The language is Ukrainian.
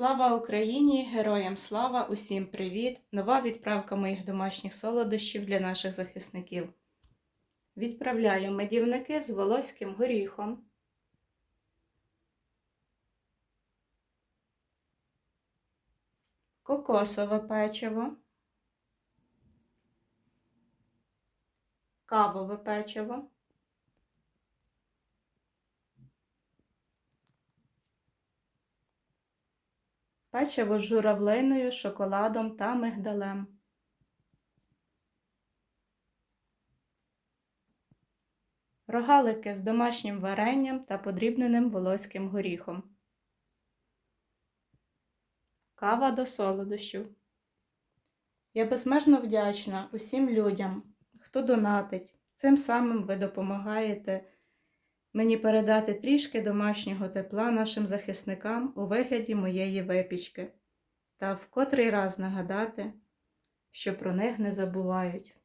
Слава Україні! Героям слава! Усім привіт! Нова відправка моїх домашніх солодощів для наших захисників. Відправляю медівники з волоським горіхом. Кокосове печиво. Кавове печиво. Печиво з журавлиною, шоколадом та мигдалем. Рогалики з домашнім варенням та подрібненим волоським горіхом. Кава до солодощів. Я безмежно вдячна усім людям, хто донатить. Цим самим ви допомагаєте мені передати трішки домашнього тепла нашим захисникам у вигляді моєї випічки та в котрий раз нагадати, що про них не забувають.